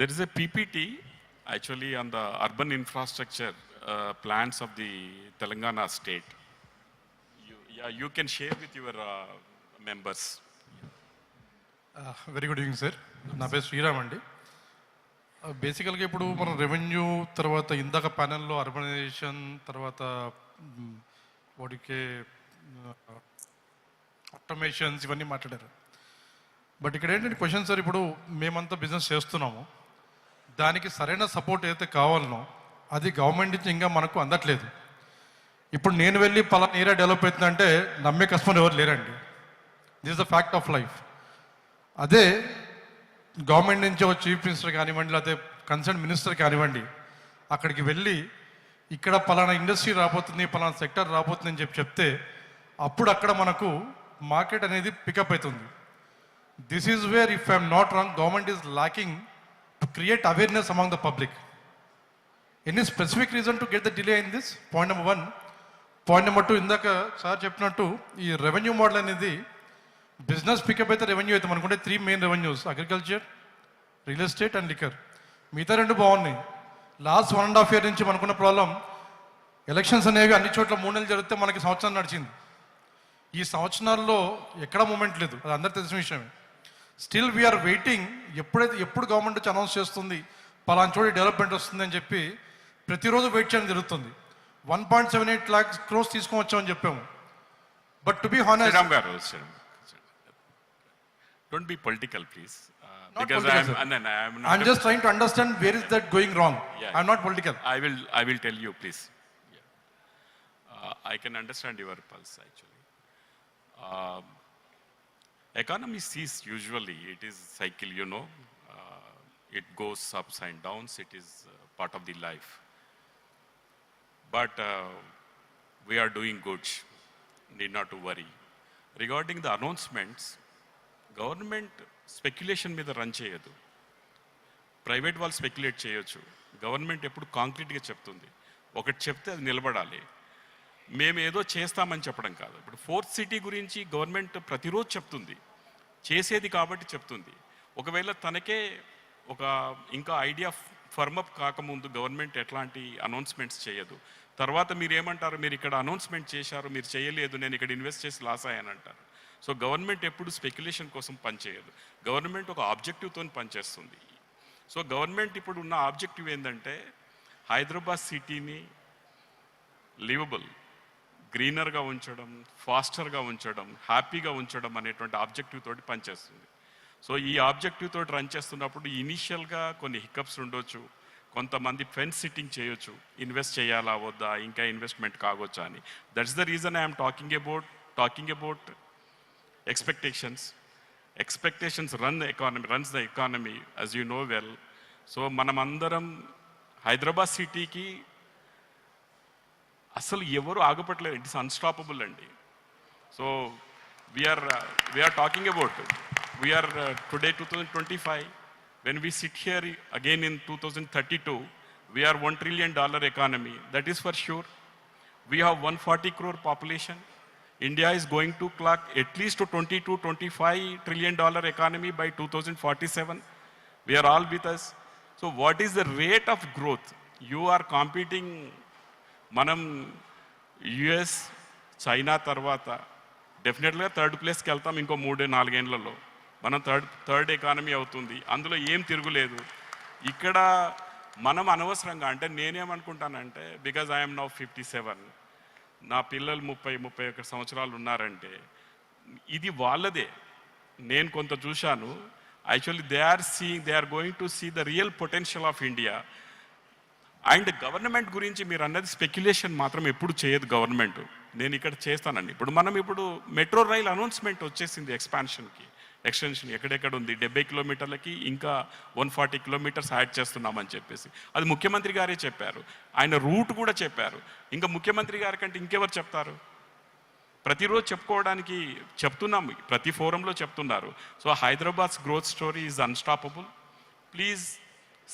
There is a PPT actually on the urban infrastructure uh, plans of the Telangana state. You, yeah, you can share with your uh, members. Very good evening sir నా పేరు శ్రీరామ్ అండి uh, బేసికల్గా ఇప్పుడు మనం revenue తర్వాత ఇందాక ప్యానెల్లో urbanisation తర్వాత వాడికే ఆటోమేషన్స్ uh, ఇవన్నీ మాట్లాడారు బట్ ఇక్కడ ఏంటంటే క్వశ్చన్ సార్ ఇప్పుడు మేమంతా బిజినెస్ చేస్తున్నాము దానికి సరైన సపోర్ట్ ఏదైతే కావాలనో అది గవర్నమెంట్ నుంచి ఇంకా మనకు అందట్లేదు. ఇప్పుడు నేను వెళ్ళి పలానా ఏరియా డెవలప్ అవుతుందంటే నమ్మే కస్టమర్ ఎవరు లేరండి. This the fact of life అదే గవర్నమెంట్ నుంచి ఒక చీఫ్ మినిస్టర్ కానివ్వండి లేకపోతే కన్సర్న్ మినిస్టర్ కానివ్వండి అక్కడికి వెళ్ళి ఇక్కడ పలానా ఇండస్ట్రీ రాబోతుంది పలానా సెక్టర్ రాబోతుంది అని చెప్పి చెప్తే అప్పుడు అక్కడ మనకు మార్కెట్ అనేది పికప్ అవుతుంది. This is where if I'm not wrong government is looking to create awareness among the public any specific reason to get the delay in this point number one point number two ఇందాక sir చెప్పినట్టు ఈ revenue model అనేది business pickup అయితే revenue అయితే మనకుంటే three main revenues agriculture real estate and liquor మిగతా రెండు బాగున్నాయి. Last one and half year నుంచి మనకున్న ప్రాబ్లం ఎలక్షన్స్ అనేవి అన్ని చోట్ల మూడు నెలలు జరిగితే మనకి సంవత్సరం నడిచింది. ఈ సంవత్సరాల్లో ఎక్కడ మూమెంట్ లేదు. అది అందరు తెలిసిన విషయమే. స్టిల్ వీఆర్ వెయిటింగ్ ఎప్పుడైతే ఎప్పుడు గవర్నమెంట్ వచ్చి అనౌన్స్ చేస్తుంది పలాన్ చోటి డెవలప్మెంట్ వస్తుందని అని చెప్పి ప్రతిరోజు వెయిట్ చేయడం జరుగుతుంది. One point seven eight lakhs crores తీసుకొని వచ్చామని చెప్పాము. But to be honest Ram గారు please I'm just trying please I can understand your pulse actually economy sees usually, it is cycle, you know. Uh, it goes ups and downs, it is uh, part of the life. But uh, we are doing good, need not to worry. Regarding the announcements, government speculation మీద run చేయదు private వాళ్ళు speculate చేయొచ్చు government ఎప్పుడు కాంక్రీట్గా చెప్తుంది ఒకటి చెప్తే అది నిలబడాలి మేము ఏదో చేస్తామని చెప్పడం కాదు. ఇప్పుడు ఫోర్త్ సిటీ గురించి గవర్నమెంట్ ప్రతిరోజు చెప్తుంది. చేసేది కాబట్టి చెప్తుంది. ఒకవేళ తనకే ఒక ఇంకా ఐడియా ఫర్మప్ కాకముందు గవర్నమెంట్ ఎట్లాంటి అనౌన్స్మెంట్స్ చేయదు. తర్వాత మీరు ఏమంటారు మీరు ఇక్కడ అనౌన్స్మెంట్ చేశారు మీరు చేయలేదు నేను ఇక్కడ ఇన్వెస్ట్ చేసి లాస్ అయ్యాను అంటారు. సో గవర్నమెంట్ ఎప్పుడు స్పెక్యులేషన్ కోసం పనిచేయదు. గవర్నమెంట్ ఒక ఆబ్జెక్టివ్తో పనిచేస్తుంది. సో గవర్నమెంట్ ఇప్పుడు ఉన్న ఆబ్జెక్టివ్ ఏంటంటే హైదరాబాద్ సిటీని లివబుల్ గ్రీనర్గా ఉంచడం ఫాస్టర్గా ఉంచడం హ్యాపీగా ఉంచడం అనేటువంటి ఆబ్జెక్టివ్ తోటి పనిచేస్తుంది. సో ఈ ఆబ్జెక్టివ్ తోటి రన్ చేస్తున్నప్పుడు ఇనీషియల్గా కొన్ని హికప్స్ ఉండొచ్చు కొంతమంది ఫెన్స్ సిట్టింగ్ చేయొచ్చు ఇన్వెస్ట్ చేయాలా వద్దా ఇంకా ఇన్వెస్ట్మెంట్ కావచ్చా అని. That's the reason I'm talking about talking about expectations. Expectations run the economy runs the economy as you know well so మనమందరం హైదరాబాద్ సిటీకి అసలు ఎవరు ఆగపట్లేదు ఇట్స్ అన్స్టాపబుల్ అండి so we're we're talking about we're today two thousand twenty five when we sit here again in two thousand thirty two we're one trillion dollar economy that is for sure we have 140 crore population. India is going to clock at least to 20 to 25 trillion dollar economy by 2047. We are all with us. So what is the rate of growth? You are competing, మనం US China తర్వాత డెఫినెట్గా third ప్లేస్కి వెళ్తాం ఇంకో మూడు నాలుగేళ్ళలో మనం third third economy అవుతుంది. అందులో ఏం తిరుగులేదు. ఇక్కడ మనం అనవసరంగా అంటే నేనేమనుకుంటానంటే because I'm now fifty seven నా పిల్లలు ముప్పై ముప్పై ఒక్క సంవత్సరాలు ఉన్నారంటే ఇది వాళ్ళదే. నేను కొంత చూశాను. Actually they are seeing they are going to see the real potential of India. And government గురించి మీరు అన్నది స్పెక్యులేషన్ మాత్రం ఎప్పుడు చేయదు గవర్నమెంట్. నేను ఇక్కడ చేస్తానండి. ఇప్పుడు మనం ఇప్పుడు మెట్రో రైల్ అనౌన్స్మెంట్ వచ్చేసింది ఎక్స్పాన్షన్కి ఎక్స్టెన్షన్ ఎక్కడెక్కడ ఉంది డెబ్బై కిలోమీటర్లకి ఇంకా వన్ ఫార్టీ కిలోమీటర్స్ యాడ్ చేస్తున్నామని చెప్పేసి. అది ముఖ్యమంత్రి గారే చెప్పారు. ఆయన రూట్ కూడా చెప్పారు. ఇంకా ముఖ్యమంత్రి గారి కంటే ఇంకెవరు చెప్తారు? ప్రతిరోజు చెప్పుకోవడానికి చెప్తున్నాం. ప్రతి ఫోరంలో చెప్తున్నారు. So Hyderabad's growth story is unstoppable please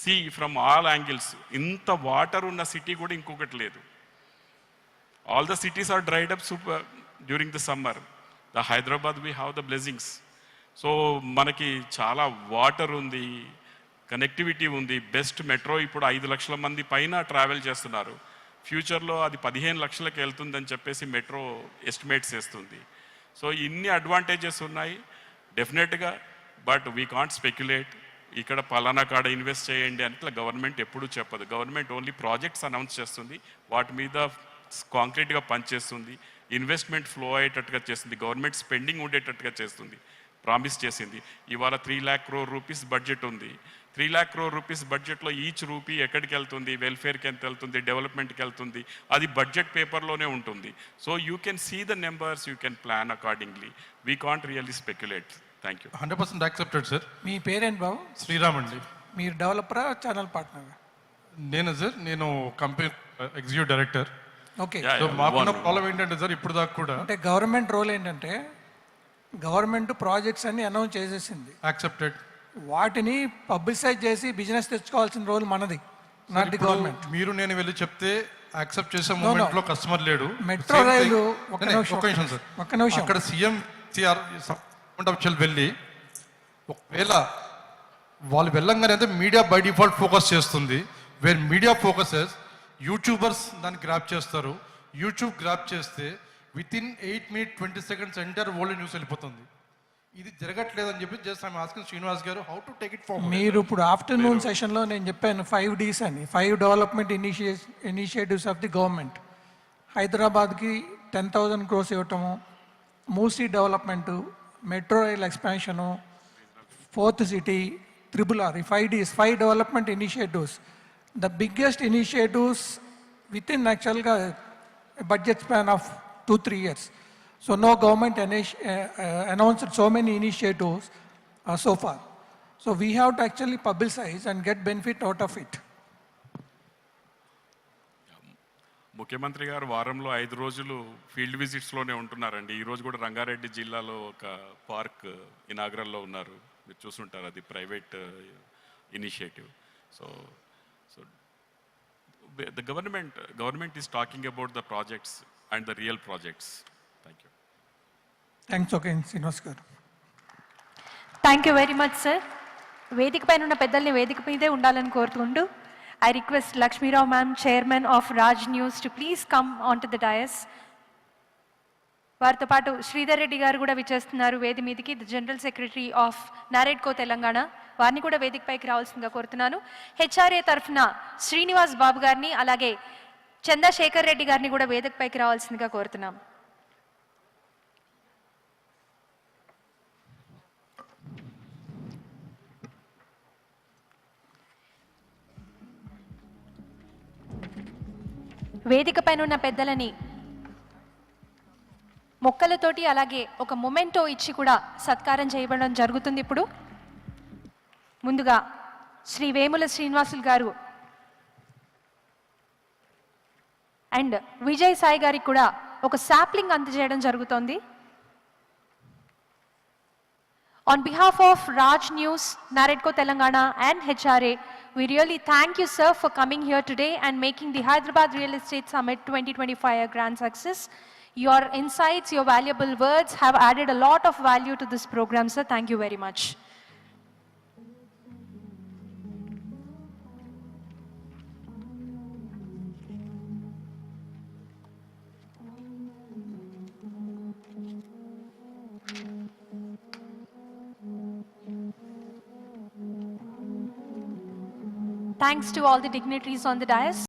see from all angles ఇంత వాటర్ ఉన్న సిటీ కూడా ఇంకొకటి లేదు. All the cities are dried up super during the summer the Hyderabad we have the blessings so మనకి చాలా వాటర్ ఉంది connectivity ఉంది. Best metro ఇప్పుడు ఐదు లక్షల మంది పైన ట్రావెల్ చేస్తున్నారు. ఫ్యూచర్లో అది పదిహేను లక్షలకు వెళ్తుందని చెప్పేసి మెట్రో ఎస్టిమేట్స్ చేస్తుంది. సో ఇన్ని అడ్వాంటేజెస్ ఉన్నాయి డెఫినెట్గా బట్ వీ కాంట్ స్పెక్యులేట్ ఇక్కడ పలానా కాడ ఇన్వెస్ట్ చేయండి అని ఇట్లా గవర్నమెంట్ ఎప్పుడూ చెప్పదు. గవర్నమెంట్ ఓన్లీ ప్రాజెక్ట్స్ అనౌన్స్ చేస్తుంది. వాటి మీద కాంక్రీట్గా పనిచేస్తుంది. ఇన్వెస్ట్మెంట్ ఫ్లో అయ్యేటట్టుగా చేస్తుంది. గవర్నమెంట్ స్పెండింగ్ ఉండేటట్టుగా చేస్తుంది. ప్రామిస్ చేసింది. ఇవాళ three lakh crore rupees budget ఉంది. త్రీ ల్యాక్ క్రోర్ రూపీస్ బడ్జెట్లో ఈచ్ రూపీ ఎక్కడికి వెళ్తుంది? వెల్ఫేర్కి ఎంత వెళ్తుంది? డెవలప్మెంట్కి వెళ్తుంది? అది బడ్జెట్ పేపర్లోనే ఉంటుంది. So you can see the numbers you can plan accordingly. We can't really speculate. Thank you hundred percent accepted sir మీ పేరేంటి బాబు? శ్రీరామ్ అండి. మీరు డెవలపరా ఛానల్ పార్ట్నర్ నేను సార్ నేను company executive director okay. So మాకున్న. ప్రాబ్లం ఏంటంటే సార్ ఇప్పుడు దాకా కూడా అంటే గవర్నమెంట్ రోల్ ఏంటంటే గవర్నమెంట్ ప్రాజెక్ట్స్ అన్ని అనౌన్స్ చేసేసింది. యాక్సెప్టెడ్ వాటిని పబ్లిసైజ్ చేసి బిజినెస్ తెచ్చుకోవాల్సిన రోల్ మనది నాట్ ది గవర్నమెంట్ మీరు నేను వెళ్ళి చెప్తే యాక్సెప్ట్ చేసే no. మూమెంట్లో కస్టమర్ లేడు. మెట్రో రైలు ఒక్క నిమిషం. సార్ ఒక్క నిమిషం. అక్కడ సీఎం సిఆర్ ఆఫీషియల్ వెళ్ళి ఒకవేళ వాళ్ళు వెళ్ళంగానే అయితే మీడియా బై డిఫాల్ట్ ఫోకస్ చేస్తుంది. వేర్ మీడియా ఫోకసెస్ యూట్యూబర్స్ దాన్ని గ్రాప్ చేస్తారు. యూట్యూబ్ గ్రాప్ చేస్తే with in eight minute twenty seconds enter world news వెళ్ళిపోతుంది. ఇది జరగట్లేదని చెప్పి జస్ట్ ఐమ్ ఆస్కింగ్ శ్రీనివాస్ గారు how to take it forward మీరు ఇప్పుడు ఆఫ్టర్నూన్ సెషన్లో నేను చెప్పాను ఫైవ్ డీస్ అని. Five development initia initiatives of the government హైదరాబాద్కి టెన్ థౌజండ్ క్రోస్ ఇవ్వటము Musi development metro rail expansion fourth city triple R ఈ five Ds five development initiatives the biggest initiatives with in యాక్చువల్గా budget span of two three years so no government announced so many initiatives so far so we have to actually publicise and get benefit out of it ముఖ్యమంత్రి గారు వారంలో ఐదు రోజులు field విజిట్స్లోనే ఉంటున్నారండి. ఈ రోజు కూడా రంగారెడ్డి జిల్లాలో ఒక పార్క్ ఇనాగ్రల్లో ఉన్నారు. మీరు చూసుంటారు అది private initiative. So so the government government is talking about the projects and the real projects. Thank you thanks okay Srinivas గారు. Thank you very much sir వేదిక పైన ఉన్న పెద్దల్ని వేదిక మీదే ఉండాలని కోరుకుంటూ I request Lakshmi Rao ma'am chairman of Raj news to please come come onto the dais. వారితో పాటు శ్రీధర్ రెడ్డి గారు కూడా విచ్చేస్తున్నారు. వేది మీదికి the general secretary of NAREDCO Telangana. వారిని కూడా వేదికపైకి రావాల్సిందిగా కోరుతున్నాను. హెచ్ఆర్ఏ తరఫున శ్రీనివాస్ బాబు గారిని అలాగే చంద్రశేఖర్ రెడ్డి గారిని కూడా వేదికపైకి రావాల్సిందిగా కోరుతున్నాం. వేదిక పైన ఉన్న పెద్దలని మొక్కలతోటి అలాగే ఒక మొమెంటో ఇచ్చి కూడా సత్కారం చేయబడడం జరుగుతుంది ఇప్పుడు. ముందుగా శ్రీ వేముల శ్రీనివాసులు గారు అండ్ విజయ్ సాయి గారికి కూడా ఒక శాప్లింగ్ అందజేయడం జరుగుతోంది. On behalf of Raj News, NAREDCO Telangana and HRA, we really thank you, sir, for coming here today and making the Hyderabad Real Estate Summit 2025 a grand success. Your insights, your valuable words have added a lot of value to this program, sir. Thank you very much. Thanks to all the dignitaries on the dais.